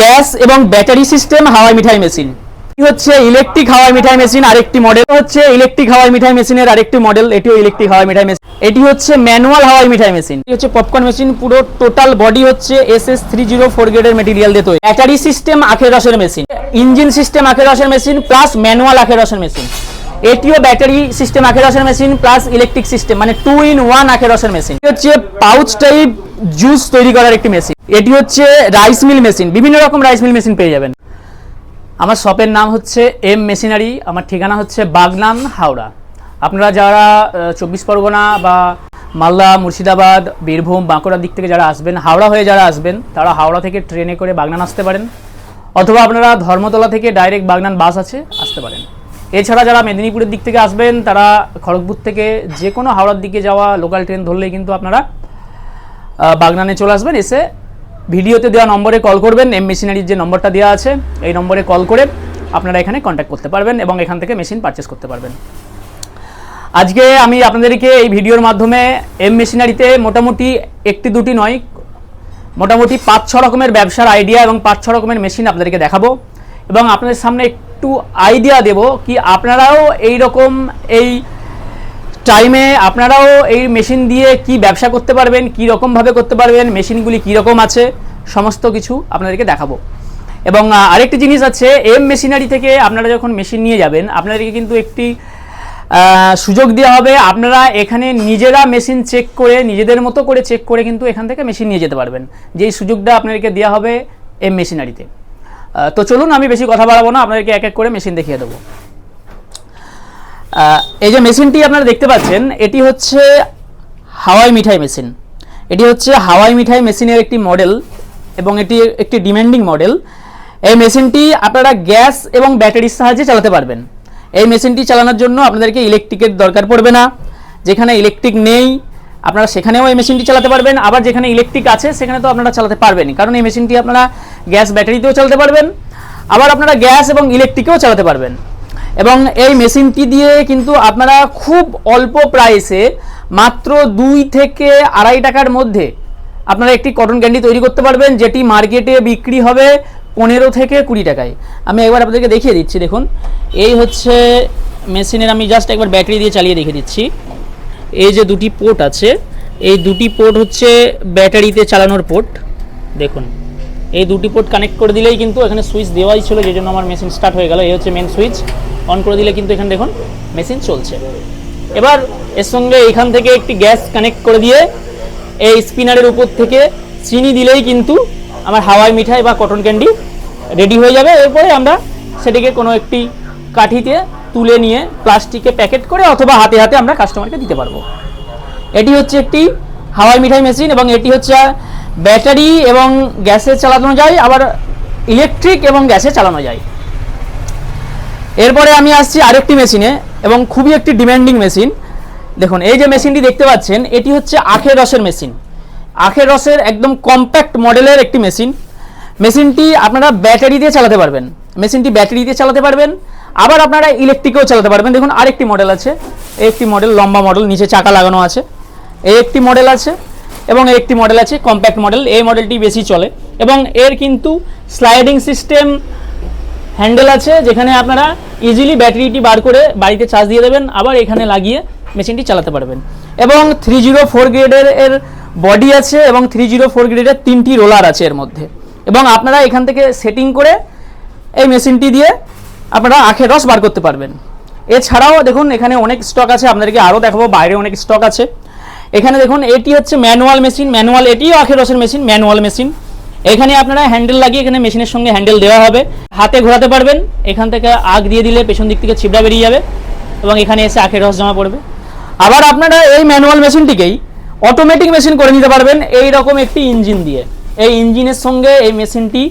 Gas এবং battery system, হাওয়াই মিঠাই মেশিন। হচ্ছে ইলেকট্রিক হাওয়াই মিঠাই মেশিন, আরেকটি মডেল হচ্ছে ইলেকট্রিক হাওয়াই মিঠাই মেশিনের আরেকটি মডেল এটিও ইলেকট্রিক হাওয়াই মিঠাই মেশিন। এটি হচ্ছে ম্যানুয়াল হাওয়াই মিঠাই মেশিন। এটি হচ্ছে পপকর্ন মেশিন পুরো টোটাল বডি হচ্ছে S S three zero four গ্রেডের মেটেরিয়াল দিয়ে তৈরি। ব্যাটারি সিস্টেম আখের রসের মেশিন। ইঞ্জিন সিস্টেম আখের রসের মেশিন প্লাস ম্যানুয়াল আখের রসের মেশিন। এটিও ব্যাটারি সিস্টেম আখের রসের মেশিন প্লাস ইলেকট্রিক সিস্টেম মানে টু ইন ওয়ান আখের রসের মেশিন। হচ্ছে পাউচ টাইপ জুস তৈরি করার একটি মেশিন এটি হচ্ছে রাইস মিল মেশিন বিভিন্ন রকম রাইস মিল মেশিন পেয়ে যাবেন। আমার শপের নাম হচ্ছে এম মেশিনারি আমার ঠিকানা হচ্ছে বাগনান হাওড়া। আপনারা যারা চব্বিশ পরগনা বা মালদা, মুর্শিদাবাদ, বীরভূম, বাঁকুড়ার দিক থেকে যারা আসবেন, হাওড়া হয়ে যারা আসবেন, তারা হাওড়া থেকে ট্রেনে করে বাগনান আসতে পারেন। অথবা আপনারা ধর্মতলা থেকে ডাইরেক্ট বাগনান বাস আছে, আসতে পারেন। এছাড়া যারা মেদিনীপুরের দিক থেকে আসবেন, তারা খড়গপুর থেকে যে কোনো হাওড়ার দিকে যাওয়া লোকাল ট্রেন ধরলেই কিন্তু আপনারা বাগনানে চলে আসবেন, এসে ভিডিওতে দেওয়া নম্বরে কল করবেন এম মেশিনারির যে নম্বরটা দেওয়া আছে, এই নম্বরে কল করে আপনারা এখানে কন্ট্যাক্ট করতে পারবেন এবং এখান থেকে মেশিন পারচেস করতে পারবেন। আজকে আমি আপনাদেরকে এই ভিডিওর মাধ্যমে এম মেশিনারিতে মোটামুটি একটি দুটি নয়, মোটামুটি পাঁচ, ছ রকমের ব্যবসার আইডিয়া এবং পাঁচ, ছ রকমের মেশিন আপনাদেরকে দেখাবো এবং আপনাদের সামনে একটু আইডিয়া দেব কি আপনারাও এই রকম এই টাইমে আপনারাও এই মেশিন দিয়ে কি ব্যবসা করতে পারবেন, কি রকমভাবে করতে পারবেন মেশিনগুলি কি রকম আছে, সমস্ত কিছু আপনাদেরকে দেখাবো। এবং আরেকটি জিনিস আছে এম মেশিনারি থেকে আপনারা যখন মেশিন নিয়ে যাবেন, আপনাদেরকে কিন্তু একটি সুযোগ দেওয়া হবে। আপনারা এখানে নিজেরা মেশিন চেক করে, নিজেদের মতো করে চেক করে কিন্তু এখান থেকে মেশিন নিয়ে যেতে পারবেন। যেই সুযোগটা আপনাদেরকে দেওয়া হবে এম মেশিনারিতে তো। চলুন, আমি বেশি কথা বাড়াবো না, আপনাদেরকে এক এক করে মেশিন দেখিয়ে দেবো। এই যে মেশিনটি আপনারা দেখতে পাচ্ছেন, এটি হচ্ছে হাওয়াই মিঠাই মেশিন। এটি হচ্ছে হাওয়াই মিঠাই মেশিনের একটি মডেল এবং এটি একটি ডিমান্ডিং মডেল। এই মেশিনটি আপনারা গ্যাস এবং ব্যাটারির সাহায্যে চালাতে পারবেন। এই মেশিনটি চালানোর জন্য আপনাদেরকে ইলেকট্রিকের দরকার পড়বে না। যেখানে ইলেকট্রিক নেই, আপনারা সেখানেও এই মেশিনটি চালাতে পারবেন। আবার যেখানে ইলেকট্রিক আছে, সেখানে তো আপনারা চালাতে পারবেন কারণ এই মেশিনটি আপনারা গ্যাস ব্যাটারিতেও চালাতে পারবেন। আবার আপনারা গ্যাস এবং ইলেকট্রিকেও চালাতে পারবেন। এবং এই মেশিনটি দিয়ে কিন্তু আপনারা খুব অল্প প্রাইসে মাত্র দুই থেকে আড়াই টাকার মধ্যে আপনারা একটি কটন ক্যান্ডি তৈরি করতে পারবেন, যেটি মার্কেটে বিক্রি হবে পনেরো থেকে কুড়ি টাকায়। আমি একবার আপনাদেরকে দেখিয়ে দিচ্ছি, দেখুন। এই হচ্ছে মেশিনের, আমি জাস্ট একবার ব্যাটারি দিয়ে চালিয়ে দেখিয়ে দিচ্ছি। এই যে দুটি পোর্ট আছে, এই দুটি পোর্ট হচ্ছে ব্যাটারিতে চালানোর পোর্ট দেখুন। এই দুটি পোর্ট কানেক্ট করে দিলেই কিন্তু এখানে সুইচ দেওয়াই ছিল, যে জন্য আমার মেশিন স্টার্ট হয়ে গেল। এই হচ্ছে মেন সুইচ অন করে দিলে কিন্তু এখানে দেখুন মেশিন চলছে। এবার এর সঙ্গে এখান থেকে একটি গ্যাস কানেক্ট করে দিয়ে এই স্পিনারের উপর থেকে চিনি দিলেই কিন্তু আমার হাওয়াই মিঠাই বা কটন ক্যান্ডি রেডি হয়ে যাবে। এরপরে আমরা সেটিকে কোনো একটি কাঠিতে তুলে নিয়ে প্লাস্টিকে প্যাকেট করে অথবা হাতে হাতে আমরা কাস্টমারকে দিতে পারব। এটি হচ্ছে একটি হাওয়াই মিঠাই মেশিন এবং এটি হচ্ছে ব্যাটারি এবং গ্যাসে চালানো যায়, আবার ইলেকট্রিক এবং গ্যাসে চালানো যায়। এরপরে আমি আসছি আরেকটি মেশিনে, এবং খুবই একটি ডিমান্ডিং মেশিন। দেখুন, এই যে মেশিনটি দেখতে পাচ্ছেন, এটি হচ্ছে আখের রসের মেশিন। আখের রসের একদম কম্প্যাক্ট মডেলের একটি মেশিন। মেশিনটি আপনারা ব্যাটারি দিয়ে চালাতে পারবেন। মেশিনটি ব্যাটারি দিয়ে চালাতে পারবেন, আবার আপনারা ইলেকট্রিকেও চালাতে পারবেন। দেখুন, আরেকটি মডেল আছে। একটি মডেল, লম্বা মডেল, নিচে চাকা লাগানো আছে। এই একটি মডেল আছে। এবং একটি মডেল আছে কম্প্যাক্ট মডেল এই মডেলটি বেশি চলে। এবং এর কিন্তু স্লাইডিং সিস্টেম হ্যান্ডেল আছে, যেখানে আপনারা ইজিলি ব্যাটারিটি বার করে বাড়িতে চার্জ দিয়ে দেবেন, আবার এখানে লাগিয়ে মেশিনটি চালাতে পারবেন। এবং থ্রি জিরো ফোর গ্রেডের এর বডি আছে এবং থ্রি জিরো ফোর গ্রেডের তিনটি রোলার আছে এর মধ্যে। এবং আপনারা এখান থেকে সেটিং করে এই মেশিনটি দিয়ে আপনারা আখের রস বার করতে পারবেন। এছাড়াও দেখুন, এখানে অনেক স্টক আছে, আপনাদেরকে আরও দেখাবো, বাইরে অনেক স্টক আছে। এখানে দেখুন, এটি হচ্ছে ম্যানুয়াল মেশিন, ম্যানুয়াল এটিও আখের রসের মেশিন, ম্যানুয়াল মেশিন। এখানে আপনারা হ্যান্ডেল লাগিয়ে এখানে মেশিনের সঙ্গে হ্যান্ডেল দেওয়া হবে। হাতে ঘোরাতে পারবেন, এখান থেকে আগ দিয়ে দিলে পেছন দিক থেকে ছিবড়া বেরিয়ে যাবে এবং এখানে এসে আখের রস জমা পড়বে। আবার আপনারা এই ম্যানুয়াল মেশিনটিকেই অটোমেটিক মেশিন করে নিতে পারবেন এই রকম একটি ইঞ্জিন দিয়ে। এই ইঞ্জিনের সঙ্গে এই মেশিনটি,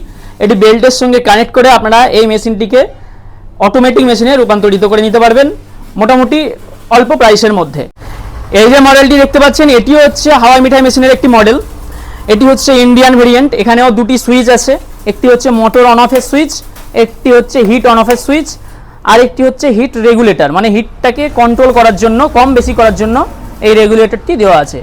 এটি বেল্টের সঙ্গে কানেক্ট করে আপনারা এই মেশিনটিকে অটোমেটিক মেশিনে রূপান্তরিত করে নিতে পারবেন, মোটামুটি অল্প প্রাইসের মধ্যে। এই যে মডেলটি দেখতে পাচ্ছেন এটিও হচ্ছে হাওয়াই মিঠাই মেশিনের একটি মডেল এটি হচ্ছে ইন্ডিয়ান ভেরিয়েন্ট এখানেও দুটি সুইচ আছে। একটি হচ্ছে মোটর অন অফের সুইচ একটি হচ্ছে হিট অন অফের সুইচ আর একটি হচ্ছে হিট রেগুলেটর মানে হিটটাকে কন্ট্রোল করার জন্য, কম বেশি করার জন্য এই রেগুলেটরটি দেওয়া আছে।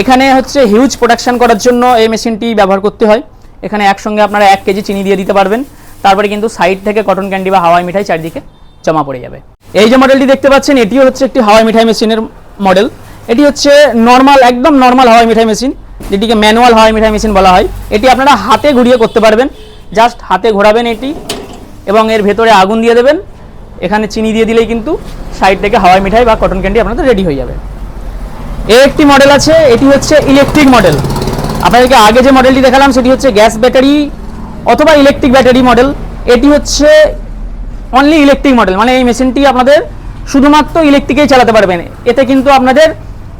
এখানে হচ্ছে হিউজ প্রোডাকশন করার জন্য এই মেশিনটি ব্যবহার করতে হয়। এখানে একসঙ্গে আপনারা এক কেজি চিনি দিয়ে দিতে পারবেন। তারপরে কিন্তু সাইড থেকে কটন ক্যান্ডি বা হাওয়াই মিঠাই চারিদিকে জমা পড়ে যাবে। এই যে মডেলটি দেখতে পাচ্ছেন, এটিও হচ্ছে একটি হাওয়াই মিঠাই মেশিনের মডেল এটি হচ্ছে নর্মাল একদম নর্মাল হাওয়াই মিঠাই মেশিন যেটিকে ম্যানুয়াল হাওয়াই মিঠাই মেশিন বলা হয়। এটি আপনারা হাতে ঘুরিয়ে করতে পারবেন। জাস্ট হাতে ঘোরাবেন এটি এবং এর ভেতরে আগুন দিয়ে দেবেন। এখানে চিনি দিয়ে দিলেই কিন্তু সাইড থেকে হাওয়াই মিঠাই বা কটন ক্যান্ডি আপনাদের রেডি হয়ে যাবে। এর একটি মডেল আছে, এটি হচ্ছে ইলেকট্রিক মডেল আপনাদেরকে আগে যে মডেলটি দেখালাম, সেটি হচ্ছে গ্যাস ব্যাটারি অথবা ইলেকট্রিক ব্যাটারি মডেল এটি হচ্ছে অনলি ইলেকট্রিক মডেল মানে এই মেশিনটি আপনাদের শুধুমাত্র ইলেকট্রিকেই চালাতে পারবেন। এতে কিন্তু আপনাদের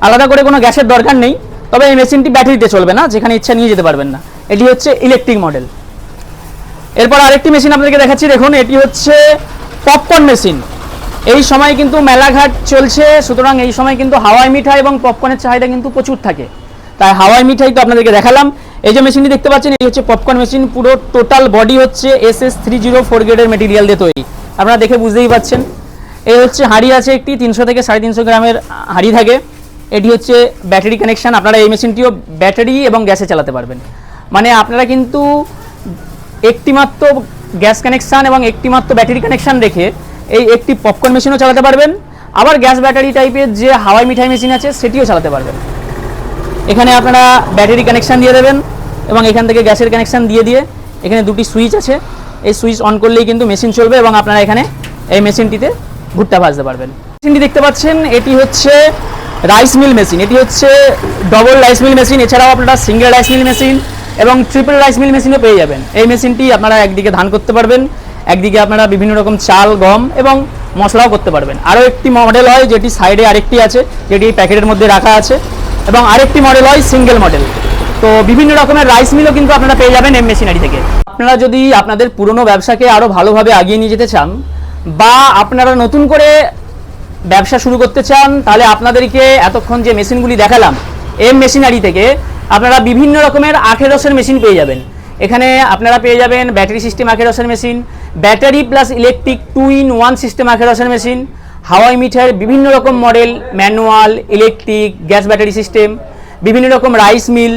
আলাদা করে কোনো গ্যাসের দরকার নেই, তবে এই মেশিনটি ব্যাটারিতে চলবে না, যেখানে ইচ্ছা নিয়ে যেতে পারবেন না। এটি হচ্ছে ইলেকট্রিক মডেল এরপর আরেকটি মেশিন আপনাদেরকে দেখাচ্ছি, দেখুন, এটি হচ্ছে পপকর্ন মেশিন এই সময় কিন্তু মেলাঘাট চলছে, সুতরাং এই সময় কিন্তু হাওয়াই মিঠাই এবং পপকর্নের চাহিদা কিন্তু প্রচুর থাকে। তাই হাওয়াই মিঠাই তো আপনাদেরকে দেখালাম। এই যে মেশিনটি দেখতে পাচ্ছেন এই হচ্ছে পপকর্ন মেশিন পুরো টোটাল বডি হচ্ছে S S three zero four গ্রেডের মেটেরিয়াল দিয়ে তৈরি। আপনারা দেখে বুঝতেই পাচ্ছেন। এই হচ্ছে হাঁড়ি আছে একটি, তিনশো থেকে সাড়ে তিনশো গ্রামের হাঁড়ি থাকে। এটি হচ্ছে ব্যাটারি কানেকশন। আপনারা এই মেশিনটিও ব্যাটারি এবং গ্যাসে চালাতে পারবেন। মানে আপনারা কিন্তু একটিমাত্র গ্যাস কানেকশান এবং একটিমাত্র ব্যাটারি কানেকশান রেখে এই একটি পপকর্ন মেশিনও চালাতে পারবেন। আবার গ্যাস ব্যাটারি টাইপের যে হাওয়াই মিঠাই মেশিন আছে, সেটিও চালাতে পারবেন। এখানে আপনারা ব্যাটারি কানেকশান দিয়ে দেবেন এবং এখান থেকে গ্যাসের কানেকশান দিয়ে দিয়ে এখানে দুটি সুইচ আছে। এই সুইচ অন করলেই কিন্তু মেশিন চলবে এবং আপনারা এখানে এই মেশিনটিতে ভুট্টা ভাজতে পারবেন। মেশিনটি দেখতে পাচ্ছেন, এটি হচ্ছে রাইস মিল মেশিন। এটি হচ্ছে ডবল রাইস মিল মেশিন, এছাড়াও আপনারা সিঙ্গেল রাইস মিল মেশিন এবং ট্রিপল রাইস মিল মেশিনও পেয়ে যাবেন। এই মেশিনটি আপনারা একদিকে ধান করতে পারবেন, একদিকে আপনারা বিভিন্ন রকম চাল, গম এবং মশলাও করতে পারবেন। আরও একটি মডেল হয়, যেটি সাইডে আরেকটি আছে, যেটি প্যাকেটের মধ্যে রাখা আছে এবং আরেকটি মডেল হয় সিঙ্গেল মডেল তো বিভিন্ন রকমের রাইস মিলও কিন্তু আপনারা পেয়ে যাবেন এই মেশিনারি থেকে। আপনারা যদি আপনাদের পুরনো ব্যবসাকে আরও ভালোভাবে আগিয়ে নিয়ে যেতে চান বা আপনারা নতুন করে ব্যবসা শুরু করতে চান, তাহলে আপনাদেরকে এতক্ষণ যে মেশিনগুলি দেখালাম, এম মেশিনারি থেকে আপনারা বিভিন্ন রকমের আখেরসের মেশিন পেয়ে যাবেন। এখানে আপনারা পেয়ে যাবেন battery system আখেরসের machine, battery plus electric two in one system আখেরসের machine, হাওয়াই মিঠার বিভিন্ন রকম model, manual, electric, gas battery system, বিভিন্ন রকম রাইস মিল,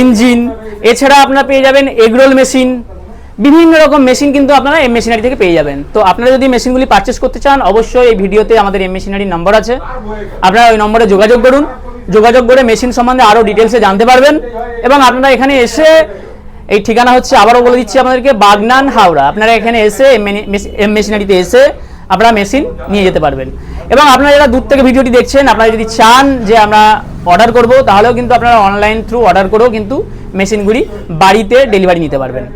ইঞ্জিন, এছাড়া আপনারা পেয়ে যাবেন এগরোল মেশিন বিভিন্ন রকম মেশিন কিন্তু আপনারা এম মেশিনারি থেকে পেয়ে যাবেন। তো আপনারা যদি মেশিনগুলি পারচেস করতে চান, অবশ্যই এই ভিডিওতে আমাদের এম মেশিনারির নম্বর আছে। আপনারা ওই নম্বরে যোগাযোগ করুন। যোগাযোগ করে মেশিন সম্বন্ধে আরও ডিটেলসে জানতে পারবেন। এবং আপনারা এখানে এসে এই ঠিকানা হচ্ছে, আবারও বলে দিচ্ছি আপনাদেরকে, বাগনান হাওড়া। আপনারা এখানে এসে এম মেশিনারিতে এসে আপনারা মেশিন নিয়ে যেতে পারবেন। এবং আপনারা যারা দূর থেকে ভিডিওটি দেখছেন, আপনারা যদি চান যে আমরা অর্ডার করব, তাহলেও কিন্তু আপনারা অনলাইন থ্রু অর্ডার করেও কিন্তু মেশিনগুলি বাড়িতে ডেলিভারি নিতে পারবেন।